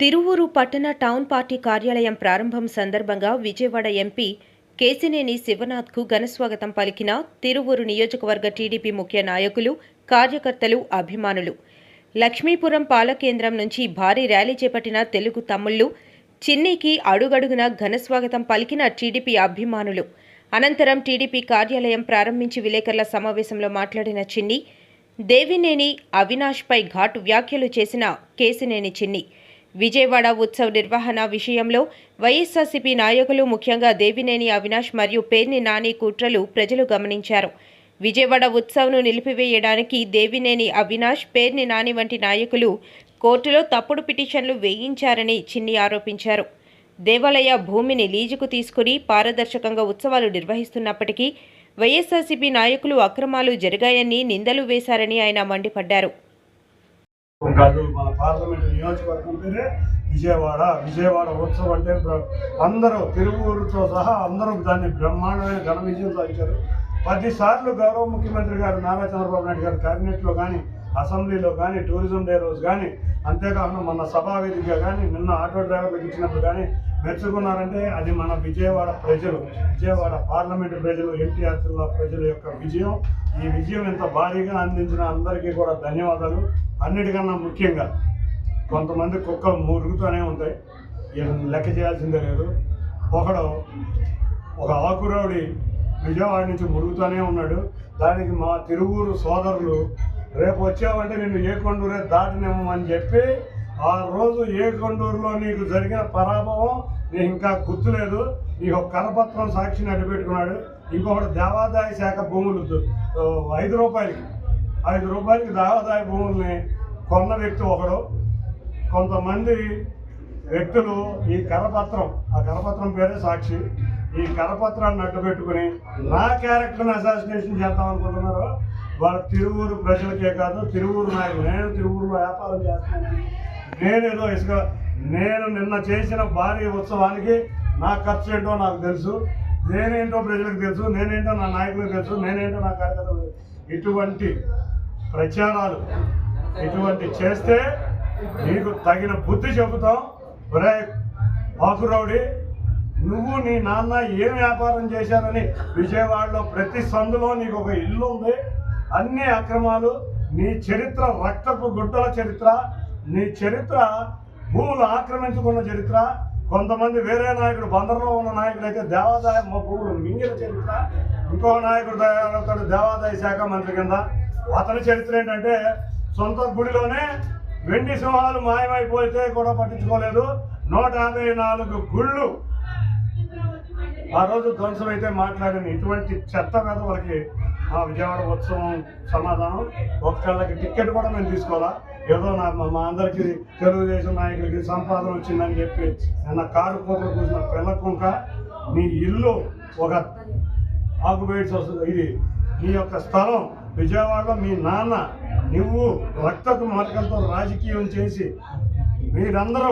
తిరువూరు పట్టణ town party కార్యాలయం ప్రారంభం సందర్భంగా విజయవాడ ఎంపీ కేసినేని శివనాథ్కు ఘనస్వాగతం పలికిన తిరువూరు నియోజకవర్గ టీడీపీ ముఖ్య నాయకులు కార్యకర్తలు అభిమానులు. లక్ష్మీపురం పాలకేంద్రం నుంచి భారీ ర్యాలీ చేపట్టిన తెలుగు తమ్ముళ్ళు చిన్నీకి అడుగడుగున ఘనస్వాగతం పలికిన టీడీపీ అభిమానులు. అనంతరం టీడీపీ కార్యాలయం ప్రారంభించి విలేకరుల సమావేశంలో మాట్లాడిన చిన్ని దేవినేని అవినాష్పై ఘాటు వ్యాఖ్యలు చేసిన కేసినేని చిన్ని విజయవాడ ఉత్సవ్ నిర్వహణ విషయంలో వైఎస్ఆర్సీపీ నాయకులు ముఖ్యంగా దేవినేని అవినాష్ మరియు పేర్ని నాని కుట్రలు ప్రజలు గమనించారు. విజయవాడ ఉత్సవ్ను నిలిపివేయడానికి దేవినేని అవినాష్ పేర్ని నాని వంటి నాయకులు కోర్టులో తప్పుడు పిటిషన్లు వేయించారని చిన్ని ఆరోపించారు. దేవాలయ భూమిని లీజుకు తీసుకుని పారదర్శకంగా ఉత్సవాలు నిర్వహిస్తున్నప్పటికీ వైఎస్ఆర్సీపీ నాయకులు అక్రమాలు జరిగాయని నిందలు వేశారని ఆయన మండిపడ్డారు. మన పార్లమెంట్ నియోజకవర్గం పేరే విజయవాడ. విజయవాడ ఉత్సవం అంటే అందరూ తిరువూరుతో సహా అందరూ దాన్ని బ్రహ్మాండమైన ఘన విజయం సాధించారు. పదిసార్లు గౌరవ ముఖ్యమంత్రి గారు నారా చంద్రబాబు నాయుడు గారు క్యాబినెట్లో కానీ అసెంబ్లీలో కానీ టూరిజం డే రోజు కానీ అంతేకాకుండా మన సభా వేదికగా కానీ నిన్న ఆటో డ్రైవర్లకు ఇచ్చినప్పుడు కానీ మెచ్చుకున్నారంటే అది మన విజయవాడ ప్రజలు విజయవాడ పార్లమెంటు ప్రజలు ఎన్టీఆర్ జిల్లా ప్రజల యొక్క విజయం. ఈ విజయం ఎంత భారీగా అందించిన అందరికీ కూడా ధన్యవాదాలు. అన్నిటికన్నా ముఖ్యంగా కొంతమంది కుక్కలు మురుగుతూనే ఉంటాయి వీళ్ళని లెక్క చేయాల్సిందే లేదు. ఒకడు ఒక ఆకురావుడి విజయవాడ నుంచి మురుగుతూనే ఉన్నాడు. దానికి మా తిరువూరు సోదరులు రేపు వచ్చావంటే నేను ఏ కొండూరే దాటినేమని చెప్పి ఆ రోజు ఏ కొండూరులో నీకు జరిగిన పరాభవం నీకు ఇంకా గుర్తులేదు. నీకు ఒక కరపత్రం సాక్షిని అడ్డు పెట్టుకున్నాడు ఇంకొకటి దేవాదాయ శాఖ భూములు ఐదు రూపాయలకి. ఐదు రూపాయలకి దావాదాయ భూముల్ని కొన్న వ్యక్తి ఒకడు. కొంతమంది వ్యక్తులు ఈ కరపత్రం ఆ కరపత్రం పేరే సాక్షి. ఈ కరపత్రాన్ని అడ్డు పెట్టుకుని నా క్యారెక్టర్ని అసాసినేషన్ చేద్దాం అనుకుంటున్నారు వాళ్ళ తిరువూరు ప్రజలకే కాదు తిరువూరు నాయకులు. నేను తిరువూరులో వ్యాపారం చేస్తాను. నేనేదో ఇసుక నేను నిన్న చేసిన భారీ ఉత్సవానికి నా ఖర్చు ఏంటో నాకు తెలుసు. నేనేంటో ప్రజలకు తెలుసు నేనేంటో నా నాయకులకు తెలుసు నేనేంటో నా కార్యకర్తలు తెలుసు. ఇటువంటి ప్రచారాలు ఇటువంటి చేస్తే నీకు తగిన బుద్ధి చెబుతాం. ఒరే బాపురౌడి నువ్వు నీ నాన్న ఏం వ్యాపారం చేశారని విజయవాడలో ప్రతి సందులో నీకు ఒక ఇల్లు ఉంది. అన్ని అక్రమాలు నీ చరిత్ర రక్తపు గుడ్డల చరిత్ర నీ చరిత్ర భూములు ఆక్రమించుకున్న చరిత్ర కొంతమంది వేరే నాయకుడు బందర్లో ఉన్న నాయకుడు అయితే దేవాదాయ మా భూములు మింగిన చరిత్ర ఇంకో నాయకుడు తయారవుతాడు దేవాదాయ శాఖ మంత్రి కింద. అతని చరిత్ర ఏంటంటే సొంత గుడిలోనే వెండి సింహాలు మాయమైపోతే కూడా పట్టించుకోలేదు. నూట యాభై నాలుగు గుళ్ళు. ఆ రోజు ధ్వంసం అయితే మాట్లాడిన ఇటువంటి చెత్త మీద వాళ్ళకి ఆ విజయవాడ ఉత్సవం సమాధానం. ఒక్కళ్ళకి టికెట్ కూడా మేము తీసుకోవాలా? ఏదో నా మా- అందరికి తెలుగుదేశం నాయకులకి సంపాదన వచ్చిందని చెప్పి నిన్న కారు కూతురు కూసిన పిల్ల కుంక నీ ఇల్లు ఒక ఆక్యుపైడ్స్ వస్తుంది ఇది నీ యొక్క స్థలం విజయవాడలో మీ నాన్న నువ్వు రక్తపు మార్గంతో రాజకీయం చేసి మీరందరూ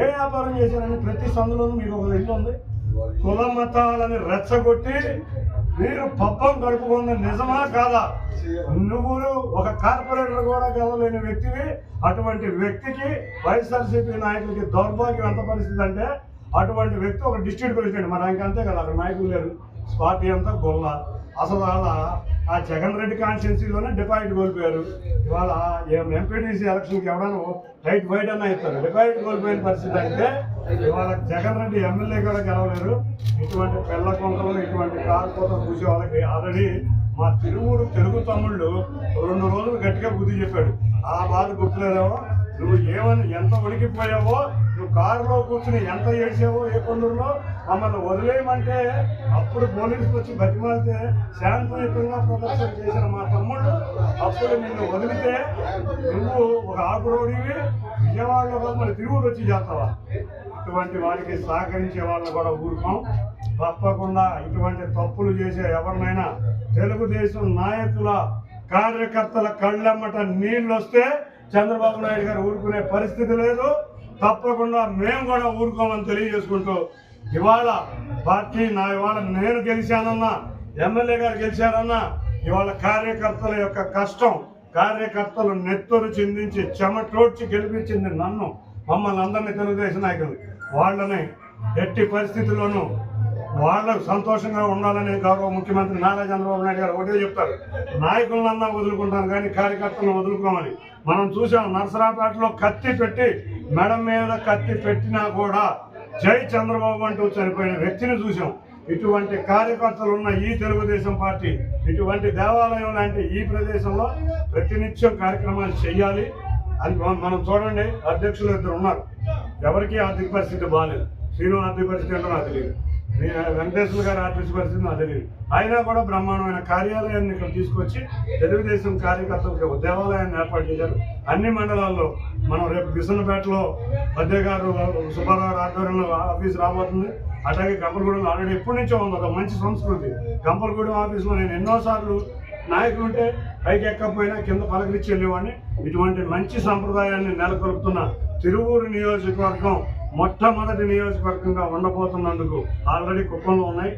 ఏ వ్యాపారం చేశారని ప్రతి సందులోనూ మీకు ఒక ఇల్లు ఉంది. కుల మతాలని రెచ్చగొట్టి మీరు పబ్బం గడుపుకున్న నిజమా కాదా? నువ్వు ఒక కార్పొరేటర్ కూడా గెలవలేని వ్యక్తివి. అటువంటి వ్యక్తికి వైఎస్ఆర్సీపీ నాయకులకి దౌర్భాగ్యం ఎంత పరిస్థితి అంటే అటువంటి వ్యక్తి ఒక డిస్ట్రిక్ట్ ప్రెసిడెంట్. మరి ఇంకా అంతే కదా అక్కడ నాయకులు లేరు. పార్టీ అంతా గొల్ల. అసలు అలా ఆ జగన్ రెడ్డి కాన్స్టిట్యున్సీలోనే డిపాజిట్ కోల్పోయారు. ఇవాళ ఎంపీటీసీ ఎలక్షన్కి ఎవడన్నా రైట్ వైట్ అన్న ఇస్తారు. డిపాజిట్ కోల్పోయిన పరిస్థితి అయితే ఇవాళ జగన్ రెడ్డి ఎమ్మెల్యే కూడా గెలవలేరు. ఇటువంటి పెళ్ళ కొంకలు ఇటువంటి కాకపోత కూసే వాళ్ళకి ఆల్రెడీ మా తిరువురు తెలుగు తమ్ముళ్ళు రెండు రోజులు గట్టిగా బుద్ధి చెప్పాడు. ఆ బాధ గుర్తులేదేమో? నువ్వు ఏమని ఎంత ఉనికిపోయావో నువ్వు కారులో కూర్చుని ఎంత ఏడ్చావో ఏ కొండూరులో మమ్మల్ని వదిలేయమంటే అప్పుడు పోలీసులు వచ్చి బతిమాలితే శాంతియుతంగా ప్రదర్శన చేసిన మా తమ్ముడు అప్పుడు నిన్ను వదిలితే నువ్వు ఒక ఆకురోడివి విజయవాడలో కాదు మరి వచ్చి చేస్తావా? ఇటువంటి వారికి సహకరించే వాళ్ళని కూడా ఊరుకోం. తప్పకుండా ఇటువంటి తప్పులు చేసే ఎవరినైనా తెలుగుదేశం నాయకుల కార్యకర్తల కళ్ళమ్మట నీళ్ళు వస్తే చంద్రబాబు నాయుడు గారు ఊరుకునే పరిస్థితి లేదు. తప్పకుండా మేము కూడా ఊరుకోమని తెలియజేసుకుంటూ ఇవాళ పార్టీ నా ఇవాళ నేను గెలిచానన్నా ఎమ్మెల్యే గారు గెలిచారన్నా ఇవాళ కార్యకర్తల యొక్క కష్టం కార్యకర్తలు నెత్తరు చిందించి చెమటోడ్చి గెలిపించింది నన్ను మమ్మల్ని అందరినీ తెలుగుదేశం నాయకులు. వాళ్ళని ఎట్టి పరిస్థితుల్లోనూ వాళ్ళకు సంతోషంగా ఉండాలని గౌరవ ముఖ్యమంత్రి నారా చంద్రబాబు నాయుడు గారు ఒకటే చెప్తారు. నాయకులన్నా వదులుకుంటాను కానీ కార్యకర్తలను వదులుకోమని. మనం చూసాం నరసరాపేటలో కత్తి పెట్టి మెడ మీద కత్తి పెట్టినా కూడా జై చంద్రబాబు అంటూ చనిపోయిన వ్యక్తిని చూసాం. ఇటువంటి కార్యకర్తలు ఉన్న ఈ తెలుగుదేశం పార్టీ ఇటువంటి దేవాలయం లాంటి ఈ ప్రదేశంలో ప్రతినిత్యం కార్యక్రమాలు చేయాలి అది మనం- చూడండి అధ్యక్షులు ఇద్దరు ఉన్నారు. ఎవరికి ఆర్థిక పరిస్థితి బాగాలేదు శ్రీను ఆర్థిక పరిస్థితి ఏంటో నాకు తెలియదు. వెంకటేశ్వర గారి ఆర్థిక పరిస్థితి నాకు తెలియదు. అయినా కూడా బ్రహ్మాండమైన కార్యాలయాన్ని ఇక్కడ తీసుకొచ్చి తెలుగుదేశం కార్యకర్తలకు దేవాలయాన్ని ఏర్పాటు చేశారు. అన్ని మండలాల్లో మనం రేపు బిసన్నపేటలో పద్య గారు సుబ్బారావు ఆధ్వర్యంలో ఆఫీస్ రాబోతుంది. అట్లాగే గంపలగూడెంలో ఆల్రెడీ ఎప్పటి నుంచో ఉంది. ఒక మంచి సంస్కృతి. గంపలగూడెం ఆఫీస్లో నేను ఎన్నోసార్లు నాయకులు ఉంటే పైకి ఎక్కకపోయినా కింద పలకరించి వెళ్ళేవాడిని. ఇటువంటి మంచి సంప్రదాయాన్ని నెలకొల్పుతున్న తిరువూరు నియోజకవర్గం మొట్టమొదటి నియోజకవర్గంగా ఉండబోతున్నందుకు ఆల్రెడీ కుప్పంలో ఉన్నాయి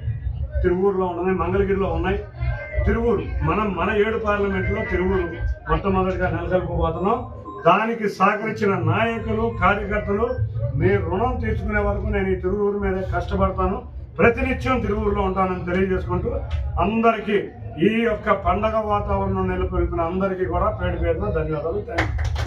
తిరువూరులో ఉన్నాయి మంగళగిరిలో ఉన్నాయి. తిరువూరు మనం మన ఏడు పార్లమెంట్లో తిరువూరు మొట్టమొదటిగా నెలకొల్పబోతున్నాం దానికి సహకరించిన నాయకులు కార్యకర్తలు మీ రుణం తీర్చుకునే వరకు నేను ఈ తిరువూరు మీద కష్టపడతాను. ప్రతినిత్యం తిరువూరులో ఉంటానని తెలియజేసుకుంటూ అందరికీ ఈ యొక్క పండగ వాతావరణం నెలకొల్పిన అందరికీ కూడా పేరు పేరున ధన్యవాదాలు. Thank you